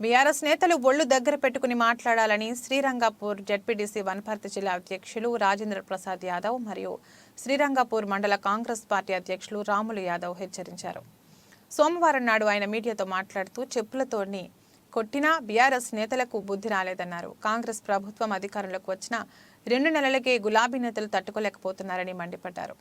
BRS నేతలు ఒళ్ళు దగ్గర పెట్టుకుని మాట్లాడాలని శ్రీరంగపూర్ జడ్పీటీసీ వనపర్తి జిల్లా అధ్యక్షులు రాజేంద్ర ప్రసాద్ యాదవ్ మరియు శ్రీరంగపూర్ మండల కాంగ్రెస్ పార్టీ అధ్యక్షులు రాములు యాదవ్ హెచ్చరించారు. సోమవారం నాడు ఆయన మీడియాతో మాట్లాడుతూ చెప్పులతోని కొట్టినా బీఆర్ఎస్ నేతలకు బుద్ధి రాలేదన్నారు. కాంగ్రెస్ ప్రభుత్వం అధికారంలోకి వచ్చిన రెండు నెలలకే గులాబీ నేతలు తట్టుకోలేకపోతున్నారని మండిపడ్డారు.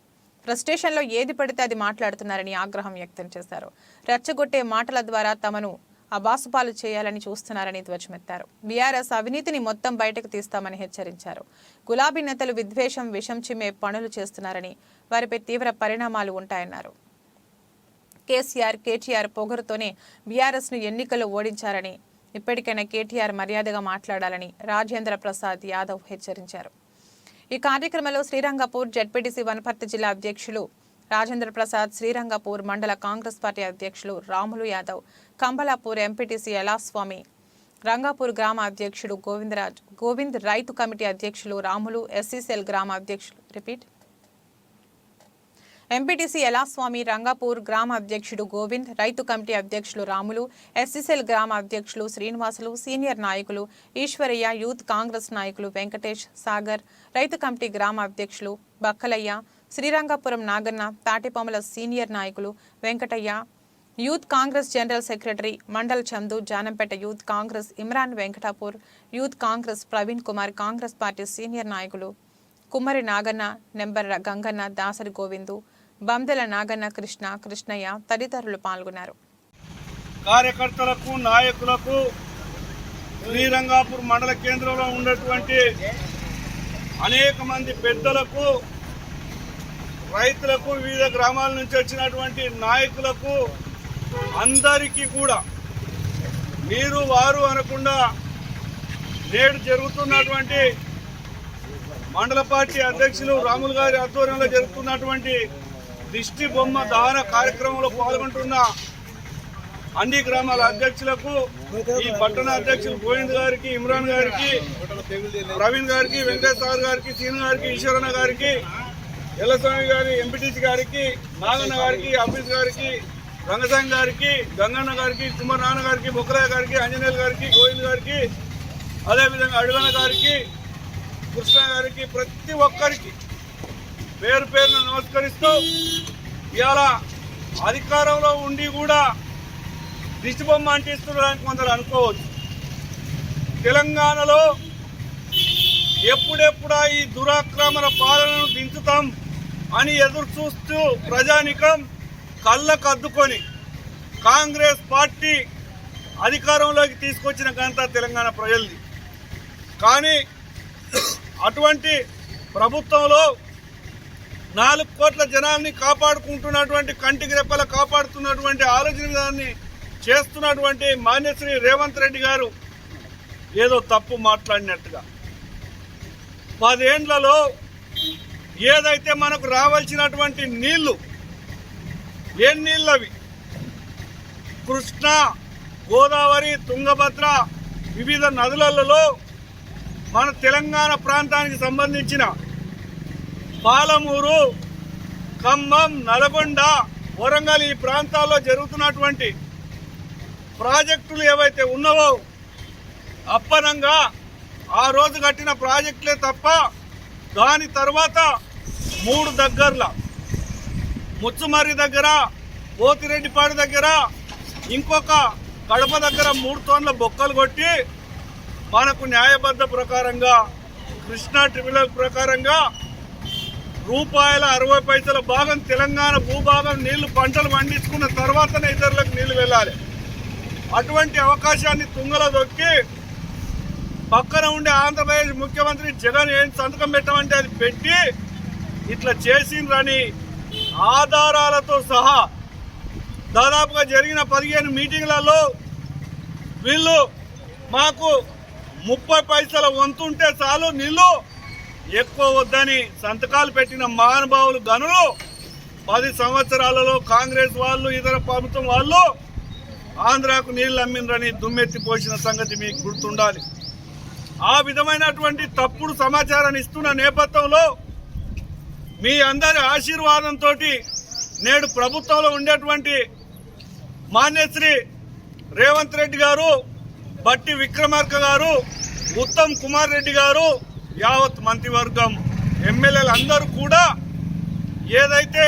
ఫ్రస్ట్రేషన్లో ఏది పడితే అది మాట్లాడుతున్నారని ఆగ్రహం వ్యక్తం చేశారు. రెచ్చగొట్టే మాటల ద్వారా తమను అబాసుపాలు చేయాలని చూస్తున్నారని ధ్వజమెత్తారు. బీఆర్ఎస్ అవినీతిని మొత్తం బయటకు తీస్తామని హెచ్చరించారు. గులాబీ నేతలు విద్వేషం విషం చిమ్మే పనులు చేస్తున్నారని వారిపై తీవ్ర పరిణామాలు ఉంటాయన్నారు. కేసీఆర్ కేటీఆర్ పొగరుతోనే బీఆర్ఎస్ను ఎన్నికల్లో ఓడించారని ఇప్పటికైనా కేటీఆర్ మర్యాదగా మాట్లాడాలని రాజేంద్ర ప్రసాద్ యాదవ్ హెచ్చరించారు. ఈ కార్యక్రమంలో శ్రీరంగపూర్ జడ్పీటీసీ వనపర్తి జిల్లా అధ్యక్షులు రాజేంద్ర ప్రసాద్ శ్రీరంగపూర్ మండల కాంగ్రెస్ పార్టీ అధ్యక్షులు రాములు యాదవ్ కంబలాపూర్ ఎంపీటీసీ ఎలాస్వామి రంగాపూర్ గ్రామ అధ్యక్షుడు గోవిందరాజ్ గోవింద్ రైతు కమిటీ అధ్యక్షులు రాములు ఎస్సీసెల్ గ్రామ అధ్యక్షులు రిపీట్. ఎంపీటీసీ ఎలాస్వామి రంగాపూర్ గ్రామ అధ్యక్షుడు గోవింద్ రైతు కమిటీ అధ్యక్షులు రాములు ఎస్సీసెల్ గ్రామ అధ్యక్షులు శ్రీనివాసులు సీనియర్ నాయకులు ఈశ్వరయ్య యూత్ కాంగ్రెస్ నాయకులు వెంకటేష్ సాగర్ రైతు కమిటీ గ్రామ అధ్యక్షులు బక్కలయ్య శ్రీరంగపురం నాగన్న తాటిపాముల సీనియర్ నాయకులు Venkataiah youth Congress general secretary mandal Chandu Janampet youth Congress Imran Venkatapur youth Congress Praveen Kumar Congress party senior నాయకులు కుమ్మరి నాగన్న నెంబర్ గంగన్న దాసరి గోవిందు బందెల నాగన్న కృష్ణ కృష్ణయ్య తదితరులు పాల్గొన్నారు. కార్యకర్తలకు నాయకులకు శ్రీరంగాపూర్ మండల కేంద్రంలో ఉన్నటువంటి అనేక మంది పెద్దలకు రైతులకు వివిధ గ్రామాల నుంచి వచ్చినటువంటి నాయకులకు అందరికీ కూడా మీరు వారు అనకుండా నేడు జరుగుతున్నటువంటి మండల పార్టీ అధ్యక్షులు రాములు గారి ఆధ్వర్యంలో జరుగుతున్నటువంటి దిష్టి బొమ్మ దహన కార్యక్రమంలో పాల్గొంటున్న అన్ని గ్రామాల అధ్యక్షులకు ఈ పట్టణ అధ్యక్షులు గోవింద్ గారికి ఇమ్రాన్ గారికి ప్రవీణ్ గారికి వెంకటేశ్వర గారికి సీను గారికి ఈశ్వరన్న గారికి ఎల్లస్వామి గారి ఎంపీటీసీ గారికి నాగన్న గారికి ఆఫీస్ గారికి రంగసాంగ్ గారికి గంగన్న గారికి కుమార్ నాన్న గారికి బొక్కరాయ గారికి ఆంజనేయులు గారికి గోవింద్ గారికి అదేవిధంగా అడుగన్న గారికి కృష్ణ గారికి ప్రతి ఒక్కరికి పేరు పేరును నమస్కరిస్తూ ఇవాళ అధికారంలో ఉండి కూడా దిష్టిబొమ్మ అంటిస్తున్నారని కొందరు అనుకోవచ్చు. తెలంగాణలో ఎప్పుడెప్పుడా ఈ దురాక్రమణ పాలనను దించుతాం అని ఎదురు చూస్తూ ప్రజానికం కళ్ళకు అద్దుకొని కాంగ్రెస్ పార్టీ అధికారంలోకి తీసుకొచ్చిన ఘనత తెలంగాణ ప్రజలది. కానీ అటువంటి ప్రభుత్వంలో నాలుగు కోట్ల జనాల్ని కాపాడుకుంటున్నటువంటి కంటికి రెప్పల కాపాడుతున్నటువంటి ఆలోచన విధానాన్ని చేస్తున్నటువంటి మాన్యశ్రీ రేవంత్ రెడ్డి గారు ఏదో తప్పు మాట్లాడినట్టుగా. పదేండ్లలో ఏదైతే మనకు రావాల్సినటువంటి నీళ్ళు ఏం నీళ్ళు అవి కృష్ణ గోదావరి తుంగభద్ర వివిధ నదులలో మన తెలంగాణ ప్రాంతానికి సంబంధించిన పాలమూరు ఖమ్మం నల్గొండ వరంగల్ ఈ ప్రాంతాల్లో జరుగుతున్నటువంటి ప్రాజెక్టులు ఏవైతే ఉన్నావో అప్పనంగా ఆ రోజు కట్టిన ప్రాజెక్టులే తప్ప దాని తర్వాత మూడు దగ్గరల ముచ్చుమర్రి దగ్గర పోతిరెడ్డిపాడు దగ్గర ఇంకొక కడప దగ్గర మూడు తోన్ల బొక్కలు కొట్టి మనకు న్యాయబద్ధ ప్రకారంగా కృష్ణా ట్రిబ్యునల్ ప్రకారంగా రూపాయల అరవై పైసల భాగం తెలంగాణ భూభాగం నీళ్ళు పంటలు పండించుకున్న తర్వాతనే ఇతరులకు నీళ్ళు వెళ్ళాలి. అటువంటి అవకాశాన్ని తుంగలో దొక్కి పక్కన ఉండే ఆంధ్రప్రదేశ్ ముఖ్యమంత్రి జగన్ ఏం సంతకం పెట్టమంటే అది పెట్టి ఇట్లా చేసిండ్రని ఆధారాలతో సహా దాదాపుగా జరిగిన పదిహేను మీటింగ్లలో వీళ్ళు మాకు ముప్పై పైసల వంతుంటే చాలు నీళ్ళు ఎక్కువ వద్దని సంతకాలు పెట్టిన మహానుభావులు గనులు పది సంవత్సరాలలో కాంగ్రెస్ వాళ్ళు ఇతర ప్రభుత్వం వాళ్ళు ఆంధ్రాకు నీళ్ళు అమ్మిండ్రని దుమ్మెత్తి పోసిన సంగతి మీకు గుర్తుండాలి. ఆ విధమైనటువంటి తప్పుడు సమాచారాన్ని ఇస్తున్న నేపథ్యంలో మీ అందరి ఆశీర్వాదంతో నేడు ప్రభుత్వంలో ఉండేటువంటి మాన్యశ్రీ రేవంత్ రెడ్డి గారు బట్టి విక్రమార్క గారు ఉత్తమ్ కుమార్ రెడ్డి గారు యావత్ మంత్రివర్గం ఎమ్మెల్యేలు అందరూ కూడా ఏదైతే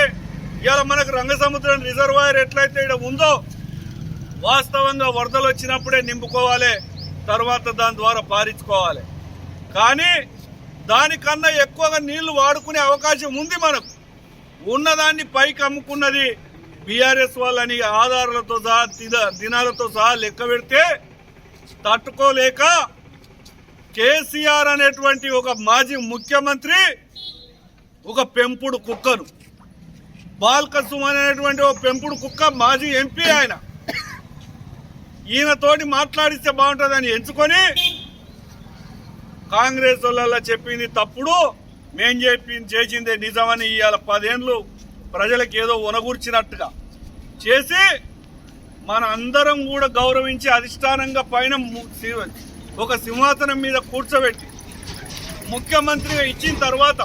ఇవాళ మనకు రంగసముద్రం రిజర్వాయర్ ఎట్లయితే ఇక్కడ ఉందో వాస్తవంగా వరదలు వచ్చినప్పుడే నింపుకోవాలి. తర్వాత దాని ద్వారా పారించుకోవాలి. కానీ దానికన్నా ఎక్కువగా నీళ్ళు వాడుకునే అవకాశం ఉంది మనకు. ఉన్నదాన్ని పైకి అమ్ముకున్నది బీఆర్ఎస్ వాళ్ళని ఆధారాలతో సహా దిన- దినాలతో సహా లెక్క పెడితే తట్టుకోలేక కేసీఆర్ అనేటువంటి ఒక మాజీ ముఖ్యమంత్రి ఒక పెంపుడు కుక్కను. బాల్కసుమ్ అనేటువంటి ఒక పెంపుడు కుక్క మాజీ ఎంపీ ఆయన. ఈయనతోటి మాట్లాడిస్తే బాగుంటుందని ఎంచుకొని కాంగ్రెస్ వాళ్ళ చెప్పింది తప్పుడు. మేం చెప్పింది చేసిందే నిజమని ఇవాళ పదేళ్ళు ప్రజలకు ఏదో ఉనగూర్చినట్టుగా చేసి మన అందరం కూడా గౌరవించి అధిష్టానంగా పైన ము- ఒక సింహాసనం మీద కూర్చోబెట్టి ముఖ్యమంత్రిగా ఇచ్చిన తర్వాత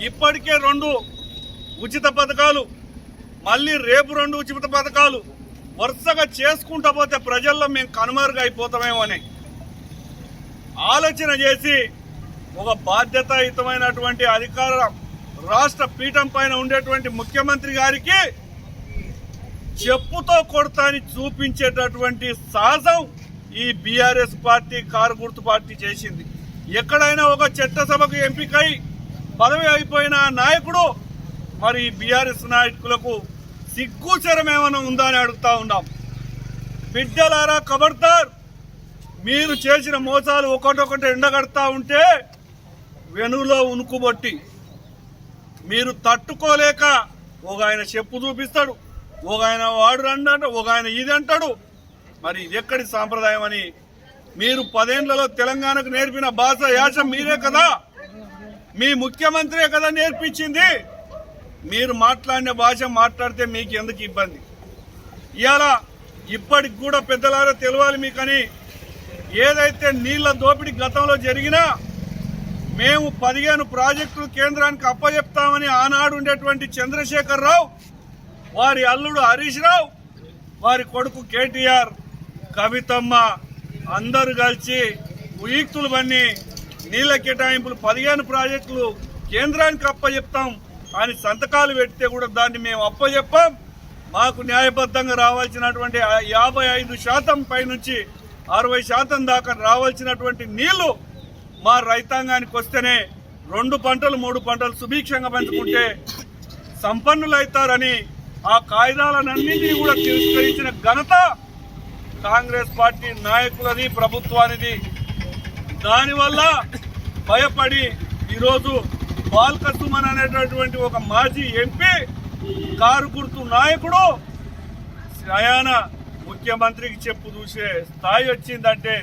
ఇప్పటికే రెండు ఉచిత పథకాలు మళ్ళీ రేపు రెండు ఉచిత పథకాలు వరుసగా చేసుకుంటా పోతే ప్రజల్లో మేము కనుమరుగైపోతామేమో అని ఆలోచన చేసి ఒక బాధ్యతాయుతమైనటువంటి అధికార రాష్ట్ర పీఠం పైన ఉండేటువంటి ముఖ్యమంత్రి గారికి చెప్పుతో కొడతాని చూపించేటటువంటి సాహసం ఈ బీఆర్ఎస్ పార్టీ కారు గుర్తు పార్టీ చేసింది. ఎక్కడైనా ఒక చట్టసభకు ఎంపికై పదవి అయిపోయిన నాయకుడు మరి బీఆర్ఎస్ నాయకులకు సిగ్గుచరం ఏమైనా ఉందా అని అడుగుతా ఉన్నాం. బిడ్డలారా ఖబర్దార్ మీరు చేసిన మోసాలు ఒకటొకటి ఎండగడతా ఉంటే వెనులో ఉనుకుబొట్టి మీరు తట్టుకోలేక ఒక ఆయన చెప్పు చూపిస్తాడు ఒక ఆయన వాడు అంటాడు ఒక ఆయన ఇది అంటాడు. మరి ఇది ఎక్కడి సాంప్రదాయం అని మీరు పదేళ్ళలో తెలంగాణకు నేర్పిన భాష యాస మీరే కదా? మీ ముఖ్యమంత్రే కదా నేర్పించింది? మీరు మాట్లాడిన భాష మాట్లాడితే మీకు ఎందుకు ఇబ్బంది? ఇవాళ ఇప్పటికి కూడా పెద్దలారా తెలవాలి మీకని. ఏదైతే నీళ్ళ దోపిడీ గతంలో జరిగినా మేము పదిహేను ప్రాజెక్టులు కేంద్రానికి అప్పజెప్తామని ఆనాడు ఉండేటువంటి చంద్రశేఖర్ రావు వారి అల్లుడు హరీష్ రావు వారి కొడుకు కేటీఆర్ కవితమ్మ అందరూ కలిసి ఉయుక్తులు బన్ని నీళ్ళ కేటాయింపులు పదిహేను ప్రాజెక్టులు కేంద్రానికి అప్పచెప్తాం కానీ సంతకాలు పెడితే కూడా దాన్ని మేము అప్పచెప్పాం మాకు న్యాయబద్ధంగా రావాల్సినటువంటి యాభై ఐదు శాతం పైనుంచి అరవై శాతం దాకా రావాల్సినటువంటి నీళ్ళు మా రైతాంగానికి వస్తేనే రెండు పంటలు మూడు పంటలు సుభిక్షంగా పెంచుకుంటే సంపన్నులు అవుతారని ఆ కాయిదాలన్నింటినీ కూడా తిరస్కరించిన ఘనత కాంగ్రెస్ పార్టీ నాయకులది ప్రభుత్వానిది. దానివల్ల భయపడి ఈరోజు బాల్క సుమన్ అనేటటువంటి ఒక మాజీ ఎంపీ కారు గుర్తు నాయకుడు స్వయాన ముఖ్యమంత్రికి చెప్పు చూసే స్థాయి వచ్చిందంటే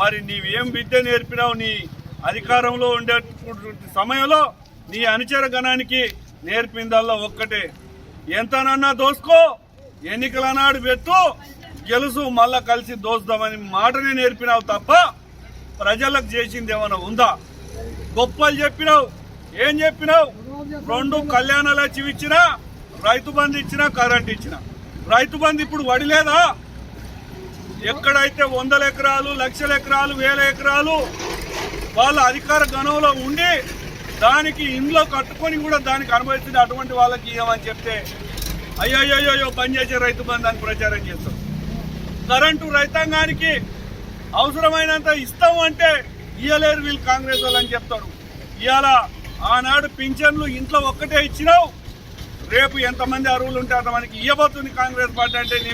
మరి నీవేం విద్య నేర్పినావు? నీ అధికారంలో ఉండేటువంటి సమయంలో నీ అనుచర గణానికి నేర్పిందల్లా ఒక్కటే. ఎంతనన్నా దోసుకో ఎన్నికల నాడు పెట్టు గెలుసు మళ్ళా కలిసి దోస్తామని మాటనే నేర్పినావు తప్ప ప్రజలకు చేసింది ఏమైనా ఉందా? గొప్పలు చెప్పినావు ఏం చెప్పినావు? రెండు కళ్యాణ లక్ష్యం ఇచ్చినా రైతు బంధు ఇచ్చినా కరెంట్ ఇచ్చినా. రైతు బంధు ఇప్పుడు వడిలేదా? ఎక్కడైతే వందల ఎకరాలు లక్షల ఎకరాలు వేల ఎకరాలు వాళ్ళ అధికార గణంలో ఉండి దానికి ఇంట్లో కట్టుకొని కూడా దానికి అనుభవిస్తుంది అటువంటి వాళ్ళకి ఇవ్వమని చెప్తే అయ్యయ్యో బంద్ చేసే రైతు బంధు అని ప్రచారం చేస్తారు కరెంటు రైతాంగానికి అవసరమైనంత ఇస్తాం అంటే ఇయ్యలేరు వీళ్ళు కాంగ్రెస్ వాళ్ళు అని చెప్తారు. ఇవాళ ఆనాడు పింఛన్లు ఇంట్లో ఒక్కటే ఇచ్చినావు. రేపు ఎంతమంది అరువులు ఉంటారో మనకి ఇవ్వబోతుంది కాంగ్రెస్ పార్టీ అంటే నీవి.